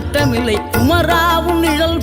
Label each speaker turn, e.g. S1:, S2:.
S1: நாட்டமில்லை குமராவும் நிழல்